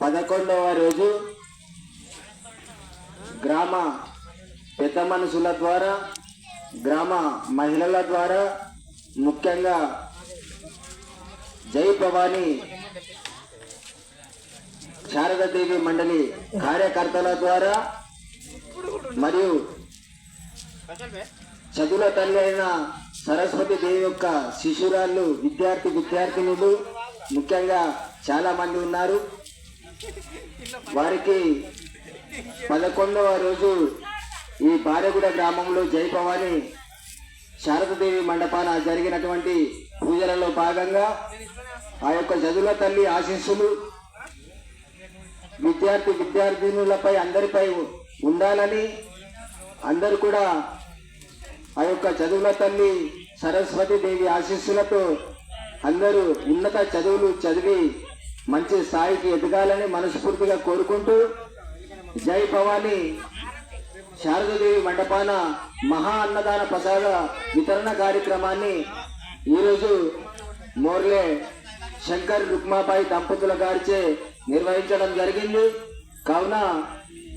పదకొండవ రోజు గ్రామ పెద్ద మనుషుల ద్వారా గ్రామ మహిళల ద్వారా ముఖ్యంగా జై భవానీ శారదాదేవి మండలి కార్యకర్తల ద్వారా మరియు చదువుల తల్లి అయిన సరస్వతి దేవి యొక్క శిశురాళ్ళు విద్యార్థి విద్యార్థినులు ముఖ్యంగా చాలా మంది ఉన్నారు. వారికి పదకొండవ రోజు ఈ భార్యగూడ గ్రామంలో జయపవాని శారదదేవి మండపాన జరిగినటువంటి పూజలలో భాగంగా ఆ యొక్క చదువుల తల్లి ఆశీస్సులు విద్యార్థి విద్యార్థినులపై అందరిపై ఉండాలని అందరూ కూడా ఆ యొక్క చదువుల తల్లి సరస్వతి దేవి ఆశీస్సులతో అందరూ ఉన్నత చదువులు చదివి మంచి స్థాయికి ఎదగాలని మనస్ఫూర్తిగా కోరుకుంటూ జై భవాని. శారదాదేవి మండపాన మహా అన్నదాన ప్రసాద వితరణ కార్యక్రమాన్ని ఈరోజు మోర్లే శంకర్ రుక్మాబాయి దంపతుల గారిచే నిర్వహించడం జరిగింది. కావున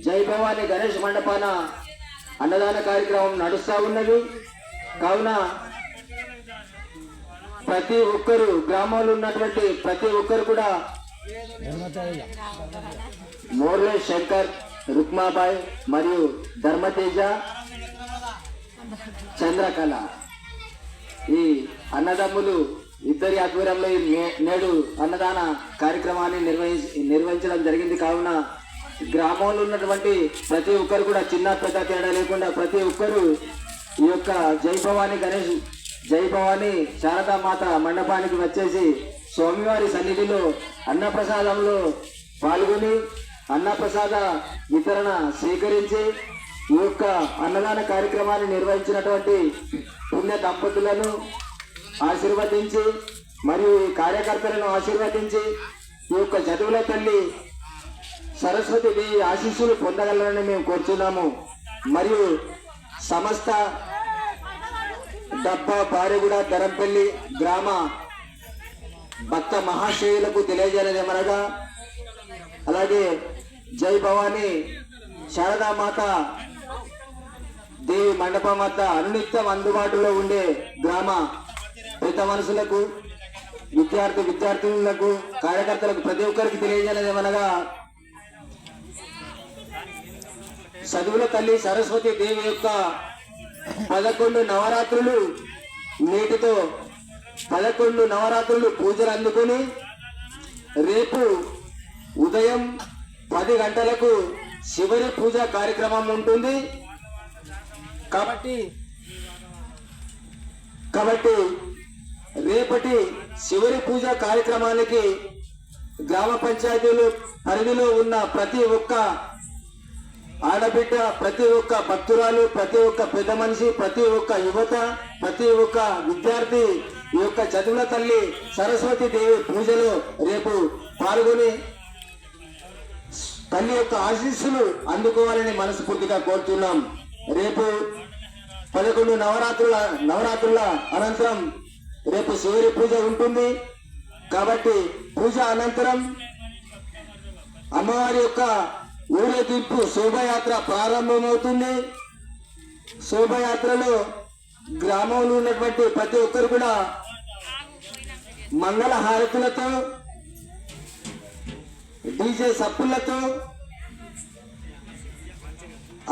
జై భవాని గణేష్ మండపాన అన్నదాన కార్యక్రమం నడుస్తూ ఉన్నది. కావున ప్రతి ఒక్కరు గ్రామంలో ఉన్నటువంటి ప్రతి ఒక్కరు కూడా మోర్లే శంకర్ రుక్మాబాయ్ మరియు ధర్మతేజ చంద్రకళ. ఈ అన్నదమ్ములు ఇద్దరి ఆధ్వర్యంలో నే- నేడు అన్నదాన కార్యక్రమాన్ని నిర్వహించి నిర్వహించడం జరిగింది. కావున గ్రామంలో ఉన్నటువంటి ప్రతి ఒక్కరు కూడా చిన్న పెద్ద తేడా లేకుండా ప్రతి ఒక్కరు ఈ యొక్క జై భవాని గణేష్ జై భవాని. శారదామాత మండపానికి వచ్చేసి స్వామివారి సన్నిధిలో అన్నప్రసాదంలో పాల్గొని అన్నప్రసాద వితరణ స్వీకరించి ఈ యొక్క అన్నదాన కార్యక్రమాన్ని నిర్వహించినటువంటి పుణ్య దంపతులను ఆశీర్వదించి మరియు ఈ కార్యకర్తలను ఆశీర్వదించి ఈ యొక్క చదువుల తల్లి సరస్వతి ఆశీస్సులు పొందగలరని మేము కోరుచున్నాము. మరియు సమస్త డబ్బా బారెగూడ తెరంపల్లి గ్రామ భక్త మహాశయులకు తెలియజేయలేదేమనగా అలాగే జై భవాని శారదామాత దేవి మండపమాత అనునిత్యం అందుబాటులో ఉండే గ్రామ ప్రత మనుషులకు విద్యార్థి విద్యార్థినులకు కార్యకర్తలకు ప్రతి ఒక్కరికి తెలియజేయలేదేమనగా చదువుల తల్లి సరస్వతి దేవి యొక్క పదకొండు నవరాత్రులు నేటితో పదకొండు నవరాత్రులు పూజలు అందుకుని రేపు ఉదయం పది గంటలకు శివరి పూజ కార్యక్రమం ఉంటుంది. కాబట్టి కాబట్టి రేపటి శివరి పూజ కార్యక్రమానికి గ్రామ పంచాయతీలు పరిధిలో ఉన్న ప్రతి ఒక్క ఆడబిడ్డ ప్రతి ఒక్క భక్తురాలు ప్రతి ఒక్క పెద్ద మనిషి ప్రతి ఒక్క యువత ప్రతి ఒక్క విద్యార్థి ఈ యొక్క చదువుల తల్లి సరస్వతి దేవి పూజలో రేపు పాల్గొని తల్లి యొక్క ఆశీస్సులు అందుకోవాలని మనస్ఫూర్తిగా కోరుతున్నాం. రేపు పదకొండు నవరాత్రుల నవరాత్రుల అనంతరం రేపు సూర్య పూజ ఉంటుంది. కాబట్టి పూజ అనంతరం అమ్మవారి యొక్క ఊరేగింపు శోభయాత్ర ప్రారంభమవుతుంది. శోభయాత్రలో గ్రామంలో ఉన్నటువంటి ప్రతి ఒక్కరు కూడా మంగళ హారతులతో డీజే సప్పులతో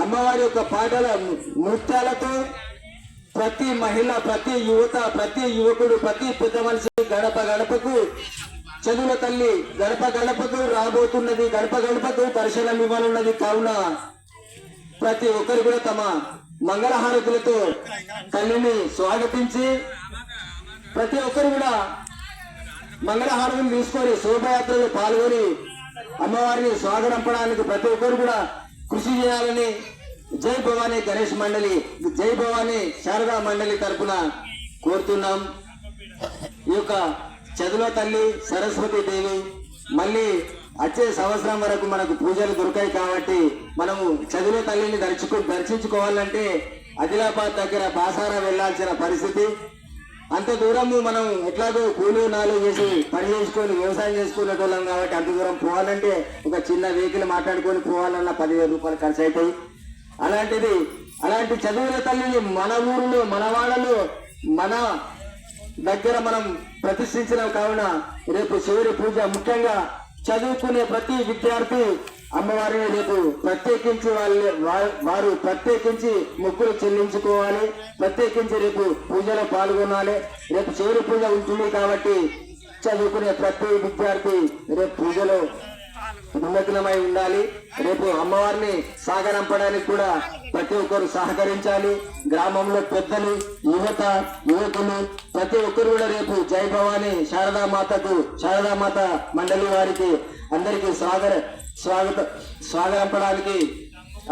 అమ్మవారి యొక్క పాటల నృత్యాలతో ప్రతి మహిళ ప్రతి యువత ప్రతి యువకుడు ప్రతి పెద్ద మనిషి గడప గడపకు చదువుల తల్లి గడప గడపకు రాబోతున్నది గడప గడపకు దర్శనం ఇవ్వాలన్నది కావున ప్రతి ఒక్కరు కూడా తమ మంగళహారతులతో తల్లిని స్వాగతించి ప్రతి ఒక్కరు కూడా మంగళహారతులు తీసుకొని శోభయాత్రలో పాల్గొని అమ్మవారిని స్వాగతింపడానికి ప్రతి ఒక్కరు కూడా కృషి చేయాలని జై భవానీ గణేష్ మండలి జై భవానీ శారదా మండలి తరఫున కోరుతున్నాం. ఈ యొక్క చదువుల తల్లి సరస్వతి దేవి మళ్ళీ వచ్చే సంవత్సరం వరకు మనకు పూజలు దొరికాయి కాబట్టి మనము చదువుల తల్లిని దర్చుకు దర్శించుకోవాలంటే ఆదిలాబాద్ దగ్గర బాసారా వెళ్ళాల్సిన పరిస్థితి. అంత దూరము మనం ఎట్లాగో కూలి నాలుగు చేసి పని చేసుకొని వ్యవసాయం చేసుకునే వాళ్ళం కాబట్టి అంత దూరం పోవాలంటే ఒక చిన్న వెహికల్ మాట్లాడుకొని పోవాలన్న పదివేల రూపాయలు ఖర్చు అవుతాయి అలాంటిది అలాంటి చదువుల తల్లిని మన ఊరిలో మన వాళ్ళలో మన దగ్గర మనం ప్రతిష్ఠించినాం కావున రేపు చివరి పూజ ముఖ్యంగా చదువుకునే ప్రతి విద్యార్థి అమ్మవారిని రేపు ప్రత్యేకించి వాళ్ళ వారు ప్రత్యేకించి మొక్కులు చెల్లించుకోవాలి. ప్రత్యేకించి రేపు పూజలో పాల్గొనాలి. రేపు చివరి పూజ ఉంటుంది కాబట్టి చదువుకునే ప్రతి విద్యార్థి రేపు పూజలో నిమగ్నమై ఉండాలి. రేపు అమ్మవారిని సాగరంపడానికి కూడా ప్రతి ఒక్కరు సహకరించాలి. గ్రామంలో పెద్దలు యువత యువకులు ప్రతి ఒక్కరు కూడా రేపు జై భవాని శారదా మాతకు శారదా మాత మండలి వారికి అందరికీ స్వాగత స్వాగత స్వాగరంపడానికి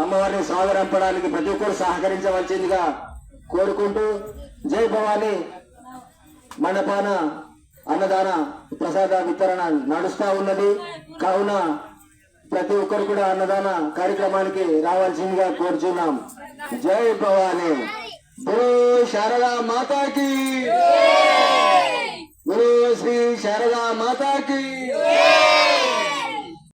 అమ్మవారిని స్వాగరంపడానికి ప్రతి ఒక్కరు సహకరించవలసిందిగా కోరుకుంటూ జై భవాని మండపాన అన్నదాన ప్రసాద వితరణ నడుస్తా ఉన్నది. కావున ప్రతి ఒక్కరు కూడా అన్నదాన కార్యక్రమానికి రావాల్సిందిగా కోరుచున్నాం. జై భవానీ. బో శారదా మాతాకి. బో శ్రీ శారదా మాతాకి.